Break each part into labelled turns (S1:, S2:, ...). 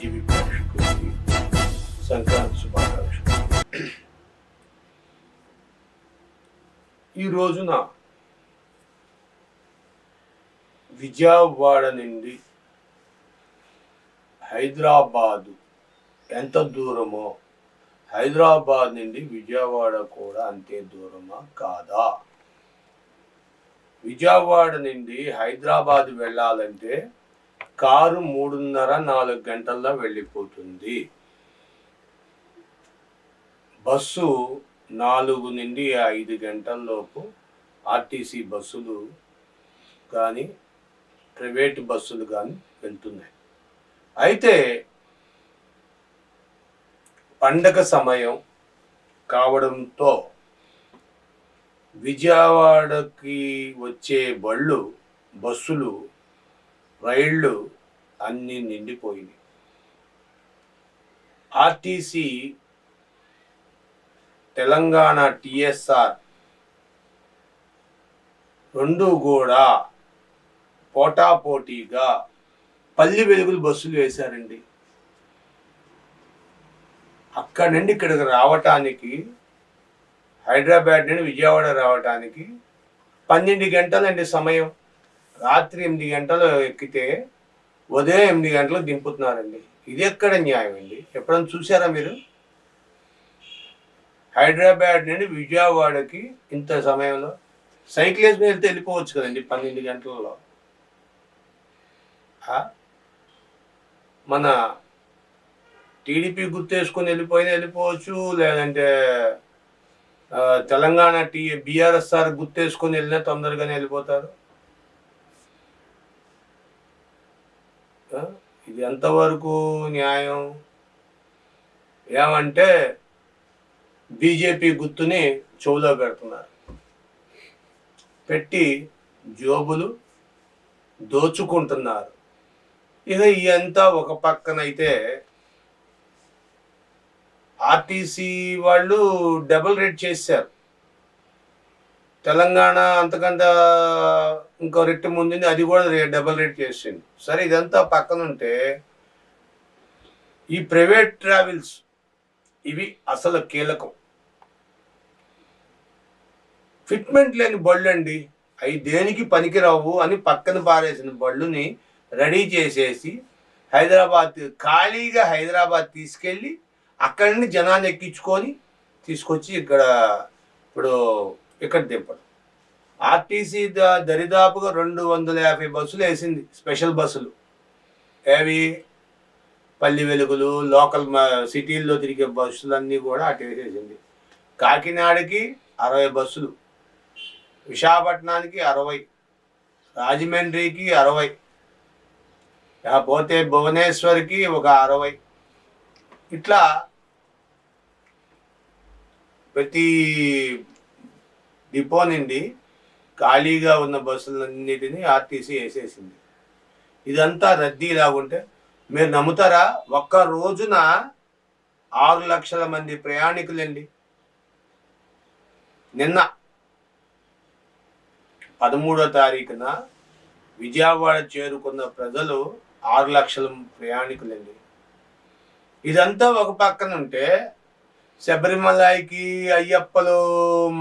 S1: TV ప్రేక్షకులకి సంక్రాంతి శుభాకాంక్షలు. ఈ రోజున విజయవాడ నుండి హైదరాబాదు ఎంత దూరమో హైదరాబాద్ నుండి విజయవాడ కూడా అంతే దూరమా కాదా? విజయవాడ నుండి హైదరాబాద్ వెళ్ళాలంటే కారు మూడున్నర నాలుగు గంటల్లో వెళ్ళిపోతుంది. బస్సు నాలుగు నుండి ఐదు గంటల్లోపు ఆర్టీసీ బస్సులు కానీ ప్రైవేట్ బస్సులు కానీ వెళ్తున్నాయి. అయితే పండగ సమయం కావడంతో విజయవాడకి వచ్చే బళ్ళు బస్సులు రైళ్ళు అన్నీ నిండిపోయినాయి. ఆర్టీసీ తెలంగాణ టిఎస్ఆర్ రెండు కూడా పోటాపోటీగా పల్లి వెలుగులు బస్సులు వేశారండి. అక్కడి నుండి ఇక్కడికి రావటానికి హైదరాబాద్ నుండి విజయవాడ రావటానికి పన్నెండు గంటలండి సమయం. రాత్రి ఎనిమిది గంటలు ఎక్కితే ఉదయం ఎనిమిది గంటలు దింపుతున్నారండి. ఇది ఎక్కడ న్యాయం అండి? ఎప్పుడైనా చూసారా మీరు? హైదరాబాద్ నుండి విజయవాడకి ఇంత సమయంలో సైకిల్ వేసుకుని వెళ్తే వెళ్ళిపోవచ్చు కదండి పన్నెండు గంటలలో. మన టీడీపీ గుర్తేసుకొని వెళ్ళిపోయినా వెళ్ళిపోవచ్చు లేదంటే తెలంగాణ టీ బీఆర్ఎస్ఆర్ గుర్తేసుకొని వెళ్ళినా తొందరగానే వెళ్ళిపోతారు. ఇది ఎంతవరకు న్యాయం? ఏమంటే బీజేపీ గుర్తుని చెవులో పెడుతున్నారు. పెట్టి జోబులు దోచుకుంటున్నారు. ఇక ఇదంతా ఒక పక్కనైతే ఆర్టీసీ వాళ్ళు డబుల్ రేట్ చేశారు. తెలంగాణ అంతకంత ఇంకో రెట్టు ముందుంది అది కూడా రే- డబుల్ రేట్ చేసింది. సరే ఇదంతా పక్కన ఉంటే ఈ ప్రైవేట్ ట్రావెల్స్ ఇవి అసలు కీలకం. ఫిట్మెంట్ లేని బళ్ళు అండి అవి దేనికి పనికిరావు అని పక్కన పారేసిన బళ్ళుని రెడీ చేసేసి హైదరాబాద్ ఖాళీగా హైదరాబాద్ తీసుకెళ్ళి అక్కడి నుండి జనాన్ని ఎక్కించుకొని తీసుకొచ్చి ఇక్కడ ఇప్పుడు ఇక్కడ దింపడం. ఆర్టీసీ ద- దరిదాపుగా రెండు వందల యాభై బస్సులు వేసింది స్పెషల్ బస్సులు. ఏవి? పల్లి వెలుగులు లోకల్ సిటీల్లో తిరిగే బస్సులన్నీ కూడా అటు వేసేసింది. కాకినాడకి అరవై బస్సులు విశాఖపట్నానికి అరవై రాజమండ్రికి అరవై పోతే భువనేశ్వర్కి ఒక అరవై. ఇట్లా ప్రతి డిపో నుండి ఖాళీగా ఉన్న బస్సులన్నిటినీ ఆర్టీసీ వేసేసింది. ఇదంతా రద్దీ లాగుంటే మీరు నమ్ముతారా? ఒక్క రోజున ఆరు లక్షల మంది ప్రయాణికులండి. నిన్న పదమూడో తారీఖున విజయవాడ చేరుకున్న ప్రజలు ఆరు లక్షల ప్రయాణికులండి. ఇదంతా ఒక పక్కన ఉంటే శబరిమలకి అయ్యప్పలు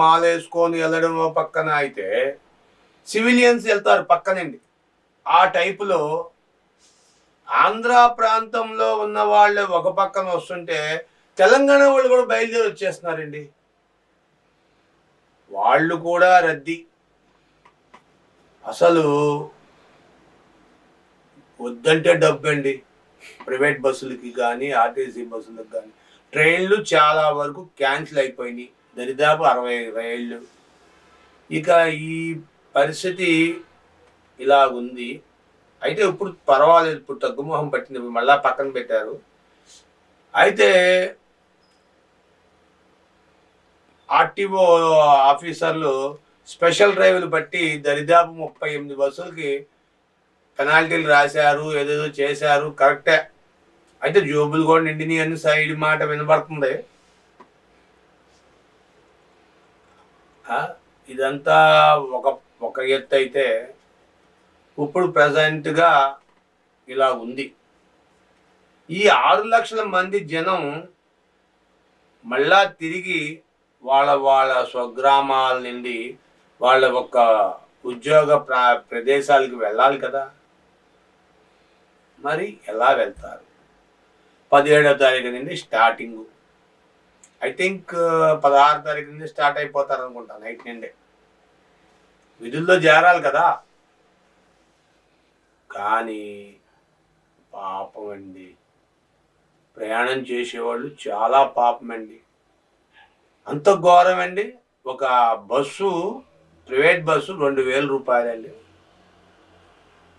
S1: మాలేసుకొని వెళ్ళడం పక్కన అయితే సివిలియన్స్ వెళ్తారు పక్కనండి. ఆ టైపులో ఆంధ్ర ప్రాంతంలో ఉన్న వాళ్ళు ఒక పక్కన వస్తుంటే తెలంగాణ వాళ్ళు కూడా బయలుదేరి వచ్చేస్తున్నారండి. వాళ్ళు కూడా రద్దీ. అసలు వద్దంటే డబ్బు అండి ప్రైవేట్ బస్సులకి కానీ ఆర్టీసీ బస్సులకు కానీ ట్రైన్లు చాలా వరకు క్యాన్సిల్ అయిపోయినాయి. దరిదాపు అరవై రైళ్ళు ఇక ఈ పరిస్థితి ఇలాగుంది. అయితే ఇప్పుడు పర్వాలేదు ఇప్పుడు తగ్గుముఖం పట్టింది మళ్ళా పక్కన పెట్టారు. అయితే ఆర్టీఓ ఆఫీసర్లు స్పెషల్ డ్రైవ్లు బట్టి దరిదాపు ముప్పై ఎనిమిది బస్సులకి పెనాల్టీలు రాశారు ఏదేదో చేశారు కరెక్టే. అయితే జోబులు కూడా నిండిని అని సైడ్ మాట వినబడుతుంది. ఇదంతా ఒక ఒక ఎత్తు అయితే ఇప్పుడు ప్రజెంట్గా ఇలా ఉంది. ఈ ఆరు లక్షల మంది జనం మళ్ళా తిరిగి వాళ్ళ వాళ్ళ స్వగ్రామాల నుండి వాళ్ళ ఒక ఉద్యోగ ప్రదేశాలకు వెళ్ళాలి కదా. మరి ఎలా వెళ్తారు? పదిహేడవ తారీఖు నుండి స్టార్టింగ్ ఐ థింక్ పదహారు తారీఖు నుండి స్టార్ట్ అయిపోతారు అనుకుంటా నైట్ నుండే. విధుల్లో చేరాలి కదా. కానీ పాపం అండి. ప్రయాణం చేసేవాళ్ళు చాలా పాపం అండి. అంత ఘోరం అండి. ఒక బస్సు ప్రైవేట్ బస్సు రెండు వేల రూపాయలండి.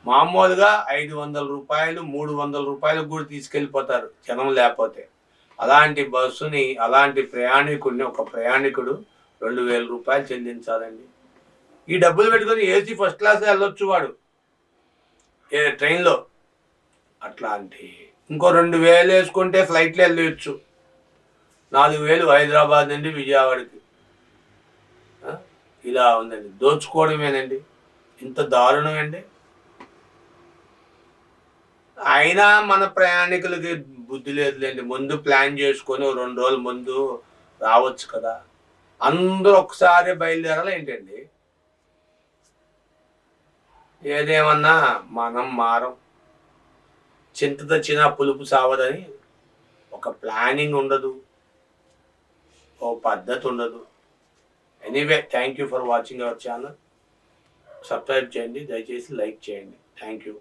S1: మామూలుగా ఐదు వందల రూపాయలు మూడు వందల రూపాయలకు కూడా తీసుకెళ్ళిపోతారు జనం లేకపోతే. అలాంటి బస్సుని అలాంటి ప్రయాణికుడిని ఒక ప్రయాణికుడు రెండు వేల రూపాయలు చెల్లించాలండి. ఈ డబ్బులు పెట్టుకొని ఏసీ ఫస్ట్ క్లాస్ వెళ్ళొచ్చు వాడు. ఏ ట్రైన్లో. అట్లాంటి ఇంకో రెండు వేలు వేసుకుంటే ఫ్లైట్లో వెళ్ళొచ్చు. నాలుగు వేలు హైదరాబాద్ నుండి విజయవాడకి. ఇలా ఉందండి. దోచుకోవడమేనండి. ఇంత దారుణమండి అయినా మన ప్రయాణికులకి బుద్ధి లేదులేండి. ముందు ప్లాన్ చేసుకొని రెండు రోజుల ముందు రావచ్చు కదా. అందరూ ఒకసారి బయలుదేరాలి ఏంటండి? ఏదేమన్నా మనం మారం. చింత తెచ్చిన పులుపు సావదని ఒక ప్లానింగ్ ఉండదు. ఓ పద్ధతి ఉండదు. Anyway thank you for watching our channel. Subscribe చేయండి దయచేసి లైక్ చేయండి. Thank you.